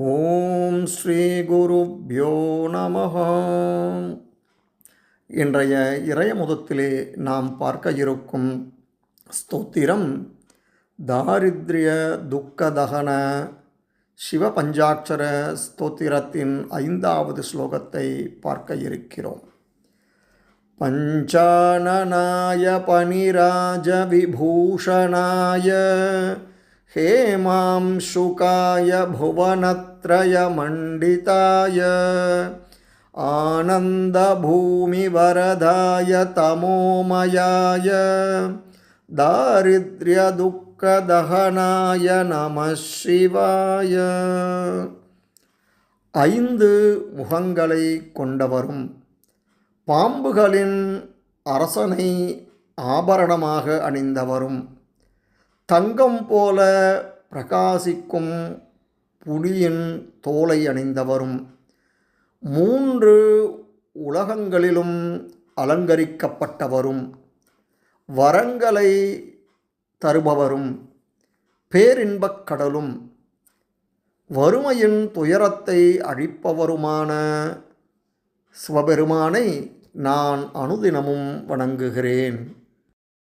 ஓம் ஸ்ரீ குருப்யோ நம இன்றைய இறைய இறையமுதத்திலே நாம் பார்க்க இருக்கும் ஸ்தோத்திரம் தாரித்ரிய துக்கதகன சிவ பஞ்சாட்சர ஸ்தோத்திரத்தின் ஐந்தாவது ஸ்லோகத்தை பார்க்க இருக்கிறோம். பஞ்சானனாய பனிராஜ விபூஷணாய हेमांशुकाय भुवनत्रयमण्डिताय आनन्दभूमिवरदाय तमोमयाय दारिद्र्यदुःखदहनाय नमः शिवाय ஐந்து முகங்களை கொண்டவரும் பாம்புகளின் அரசனை ஆபரணமாக அணிந்தவரும் தங்கம் போல பிரகாசிக்கும் புலியின் தோலை அணிந்தவரும். மூன்று உலகங்களிலும் அலங்கரிக்கப்பட்டவரும். வரங்களை தருபவரும். பேரின்பக் கடலும். வறுமையின் துயரத்தை அழிப்பவருமான சிவபெருமானை நான் அனுதினமும் வணங்குகிறேன்.